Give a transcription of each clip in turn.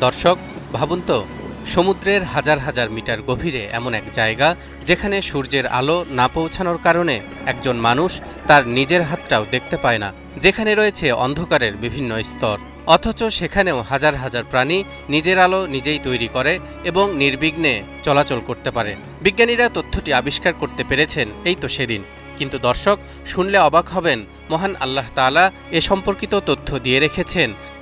দর্শক, ভাবুন তো, সমুদ্রের হাজার হাজার মিটার গভীরে এমন এক জায়গা যেখানে সূর্যের আলো না পৌঁছানোর কারণে একজন মানুষ তার নিজের হাতটাও দেখতে পায় না, যেখানে রয়েছে অন্ধকারের বিভিন্ন স্তর। অথচ সেখানেও হাজার হাজার প্রাণী নিজের আলো নিজেই তৈরি করে এবং নির্বিঘ্নে চলাচল করতে পারে। বিজ্ঞানীরা তথ্যটি আবিষ্কার করতে পেরেছেন এই তো সেদিন। কিন্তু দর্শক, শুনলে অবাক হবেন, মহান আল্লাহ তাআলা এ সম্পর্কিত তথ্য দিয়ে রেখেছেন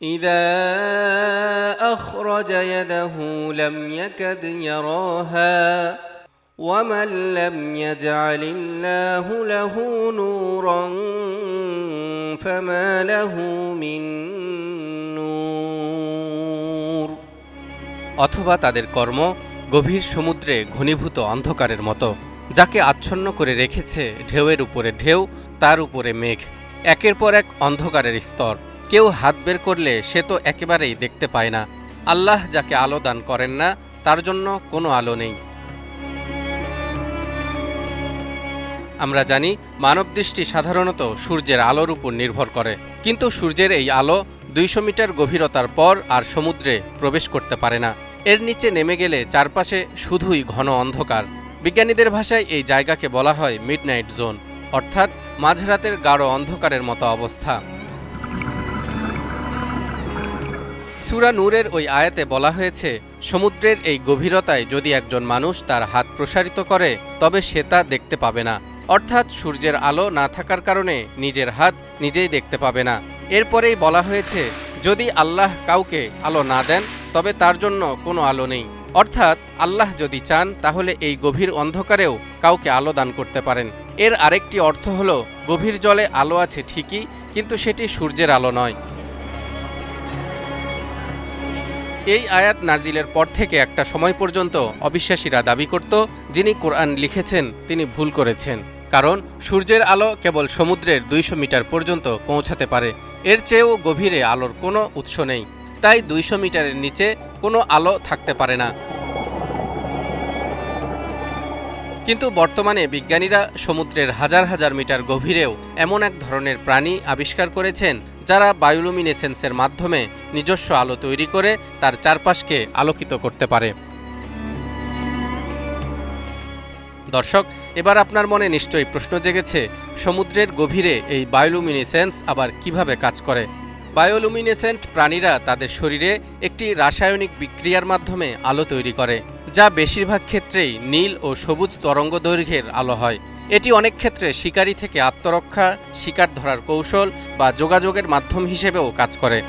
إذا أخرج يده لم يكد يراها ومن لم يجعل الله له نورا فما له من نور অথবা তাদের কর্ম গভীর সমুদ্রে ঘনীভূত অন্ধকারের মতো যাকে আচ্ছন্ন করে রেখেছে ঢেউয়ের উপরে ঢেউ তার উপরে মেঘ একের পর এক অন্ধকারের স্তর কেউ হাত বের করলে সে তো একেবারেই দেখতে পায় না। আল্লাহ যাকে আলো দান করেন না, তার জন্য কোনো আলো নেই। আমরা জানি, মানবদৃষ্টি সাধারণত সূর্যের আলোর উপর নির্ভর করে। কিন্তু সূর্যের এই আলো দুইশো মিটার গভীরতার পর আর সমুদ্রে প্রবেশ করতে পারে না। এর নিচে নেমে গেলে চারপাশে শুধুই ঘন অন্ধকার। বিজ্ঞানীদের ভাষায় এই জায়গাকে বলা হয় মিডনাইট জোন, অর্থাৎ মাঝরাতের গাঢ় অন্ধকারের মতো অবস্থা। সুরা নূরের ওই আয়াতে বলা হয়েছে, সমুদ্রের এই গভীরতায় যদি একজন মানুষ তার হাত প্রসারিত করে, তবে সে তা দেখতে পাবে না। অর্থাৎ সূর্যের আলো না থাকার কারণে নিজের হাত নিজেই দেখতে পাবে না। এরপরেই বলা হয়েছে, যদি আল্লাহ কাউকে আলো না দেন, তবে তার জন্য কোনো আলো নেই। অর্থাৎ আল্লাহ যদি চান, তাহলে এই গভীর অন্ধকারেও কাউকে আলো দান করতে পারেন। এর আরেকটি অর্থ হল, গভীর জলে আলো আছে ঠিকই, কিন্তু সেটি সূর্যের আলো নয়। এই আয়াত নাজিলের পর থেকে একটা সময় পর্যন্ত অবিশ্বাসীরা দাবি করত, যিনি কোরআন লিখেছেন, তিনি ভুল করেছেন। কারণ, সূর্যের আলো কেবল সমুদ্রের দুইশো মিটার পর্যন্ত পৌঁছাতে পারে। এর চেয়েও গভীরে আলোর কোনো উৎস নেই। তাই দুইশো মিটারের নিচে কোনো আলো থাকতে পারে না। কিন্তু বর্তমানে বিজ্ঞানীরা সমুদ্রের হাজার হাজার মিটার গভীরেও এমন এক ধরনের প্রাণী আবিষ্কার করেছেন যারা বায়োলুমিনেসেন্সের মাধ্যমে নিজস্ব আলো তৈরি করে তার চারপাশকে আলোকিত করতে পারে। দর্শক, এবার আপনার মনে নিশ্চয়ই প্রশ্ন জেগেছে, সমুদ্রের গভীরে এই বায়োলুমিনেসেন্স আবার কীভাবে কাজ করে? বায়োলুমিনেসেন্ট প্রাণীরা তাদের শরীরে একটি রাসায়নিক বিক্রিয়ার মাধ্যমে আলো তৈরি করে। যা বেশিরভাগ ক্ষেত্রেই নীল ও সবুজ তরঙ্গ দৈর্ঘ্যের আলো হয়। এটি অনেক ক্ষেত্রে শিকারী থেকে আত্মরক্ষা, শিকার ধরার কৌশল বা যোগাযোগের মাধ্যম হিসেবেও কাজ করে।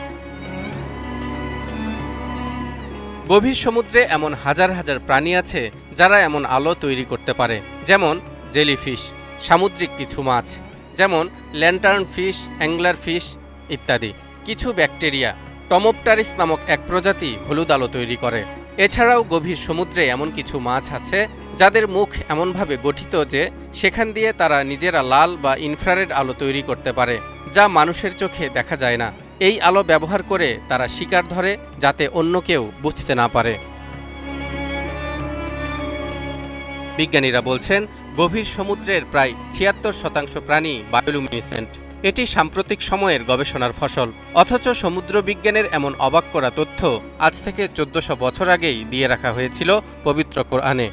গভীর সমুদ্রে এমন হাজার হাজার প্রাণী আছে যারা এমন আলো তৈরি করতে পারে, যেমন জেলিফিশ, সামুদ্রিক কিছু মাছ, যেমন ল্যান্টার্ন ফিশ, অ্যাংলার ফিশ ইত্যাদি। কিছু ব্যাকটেরিয়া, টমোপটারিস নামক এক প্রজাতি হলুদ আলো তৈরি করে। এছাড়াও গভীর সমুদ্রে এমন কিছু মাছ আছে যাদের মুখ এমনভাবে গঠিত যে সেখান দিয়ে তারা নিজেরা লাল বা ইনফ্রারেড আলো তৈরি করতে পারে, যা মানুষের চোখে দেখা যায় না। এই আলো ব্যবহার করে তারা শিকার ধরে যাতে অন্য কেউ বুঝতে না পারে। বিজ্ঞানীরা বলছেন, গভীর সমুদ্রের প্রায় ছিয়াত্তর শতাংশ প্রাণী বায়োলুমিনেসেন্ট। এটি সাম্প্রতিক সময়ের গবেষণার ফসল। অথচ সমুদ্র বিজ্ঞানের এমন অবাক করা তথ্য আজ থেকে চোদ্দশো বছর আগেই দিয়ে রাখা হয়েছিল পবিত্র কোরআনে।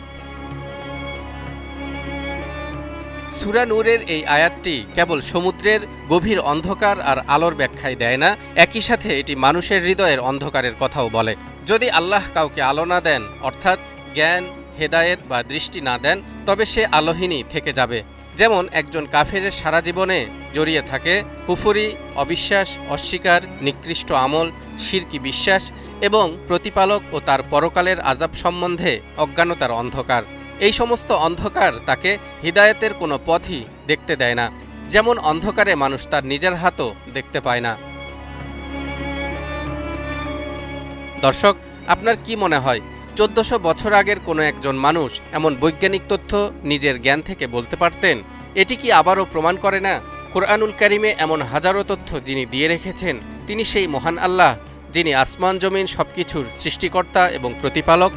সুরা নূরের এই আয়াতটি কেবল সমুদ্রের গভীর অন্ধকার আর আলোর ব্যাখ্যায় দেয় না, একই সাথে এটি মানুষের হৃদয়ের অন্ধকারের কথাও বলে। যদি আল্লাহ কাউকে আলো না দেন, অর্থাৎ জ্ঞান, হেদায়েত বা দৃষ্টি না দেন, তবে সে আলোহীনই থেকে যাবে। যেমন একজন কাফেরের সারা জীবনে জড়িয়ে থাকে, কুফুরি, অবিশ্বাস, অস্বীকার, নিকৃষ্ট আমল শিরকি বিশ্বাস এবং প্রতিপালক ও তার পরকালের আজাব সম্বন্ধে অজ্ঞানতার অন্ধকার। এই সমস্ত অন্ধকার তাকে হৃদায়তের কোনো পথই দেখতে দেয় না, যেমন অন্ধকারে মানুষ তার নিজের হাতও দেখতে পায় না। দর্শক, আপনার কি মনে হয়? চোদ্দশো বছর আগের কোনো একজন মানুষ এমন বৈজ্ঞানিক তথ্য নিজের জ্ঞান থেকে বলতে পারতেন? এটি কি আবারও প্রমাণ করে না? কোরআনুল কারিমে এমন হাজারো তথ্য যিনি দিয়ে রেখেছেন, তিনি সেই মহান আল্লাহ, যিনি আসমান, জমিন সবকিছুর সৃষ্টিকর্তা এবং প্রতিপালক।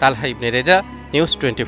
Talha Ibne Reza, news twenty